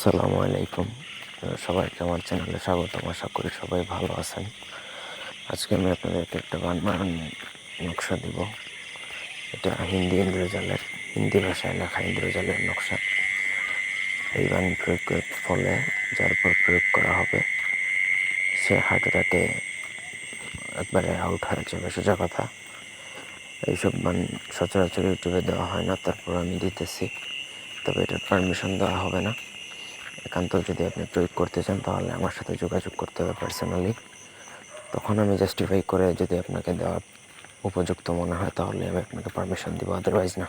আসসালামু আলাইকুম। সবাইকে আমার চ্যানেলে স্বাগতম, আশা করি সবাই ভালো আছেন। আজকে আমি আপনাদেরকে একটা গান বানান নকশা দিব। এটা হিন্দি ইন্দ্রজালের, হিন্দি ভাষায় লেখা ইন্দ্রজালের নকশা। এই গান প্রয়োগের ফলে, যার উপর প্রয়োগ করা হবে, সে হার্ট অ্যাটাকে একবারে আউট হয়ে যাবে, সোজা কথা। এইসব গান সচরাচর ইউটিউবে দেওয়া হয় না, তারপর আমি দিতেছি। তবে এটার পারমিশন দেওয়া হবে না। একান্ত যদি আপনি প্রয়োগ করতে চান, তাহলে আমার সাথে যোগাযোগ করতে হবে পার্সোনালি তখন আমি জাস্টিফাই করে যদি আপনাকে দেওয়ার উপযুক্ত মনে হয়, তাহলে আমি আপনাকে পারমিশন দিব আদারওয়াইজ না।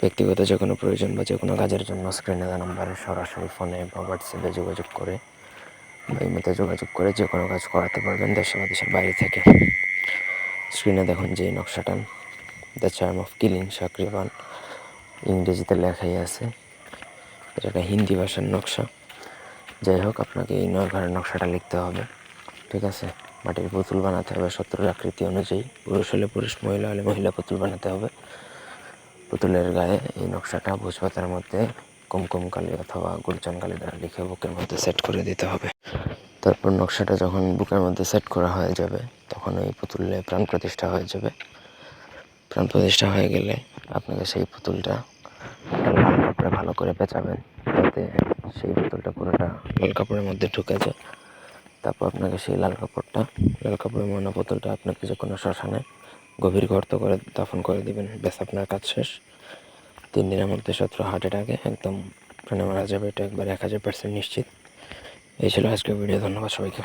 ব্যক্তিগত যে কোনো প্রয়োজন বা যে কোনো কাজের জন্য স্ক্রিনে দেওয়া নাম্বারে সরাসরি ফোনে বা হোয়াটসঅ্যাপে যোগাযোগ করে বা ইমেতে যোগাযোগ করে যে কোনো কাজ করাতে পারবেন দেশে বা দেশের বাইরে থেকে। স্ক্রিনে দেখুন যে এই নকশাটা। দ্য চার্ম অফ কিলিং সাকরিবান ইংরেজিতে লেখাই আছে এটা একটা হিন্দি ভাষার নকশা। যাই হোক আপনাকে এই নয় ঘরের নকশাটা লিখতে হবে, ঠিক আছে? মাটির পুতুল বানাতে হবে সত্তরের আকৃতি অনুযায়ী। পুরুষ হলে পুরুষ, মহিলা হলে মহিলা পুতুল বানাতে হবে। পুতুলের গায়ে এই নকশাটা ভোজপাতার মধ্যে কুমকুম কালি অথবা গুলচান কালি দ্বারা লিখে বুকের মধ্যে সেট করে দিতে হবে। তারপর নকশাটা যখন বুকের মধ্যে সেট করা হয়ে যাবে, তখন ওই পুতুলে প্রাণ প্রতিষ্ঠা হয়ে যাবে। প্রাণ প্রতিষ্ঠা হয়ে গেলে আপনাকে সেই পুতুলটা কাপড়ে ভালো করে পেঁচাবেন যাতে সেই বোতলটা পুরোটা লাল কাপড়ের মধ্যে ঢুকে যায়। তারপর আপনাকে সেই লাল কাপড়টা, লাল কাপড়ের ময়না বোতলটা আপনাকে যে কোনো শ্মশানে গভীর গর্ত করে দাফন করে দিবেন। ব্যাস, আপনার কাজ শেষ। তিন দিনের মধ্যে শত্রু হার্ট অ্যাটাকে একদম প্রাণে মারা যাবে, এটা একবার এক হাজার পার্সেন্ট নিশ্চিত। এই ছিল আজকের ভিডিও ধন্যবাদ সবাইকে।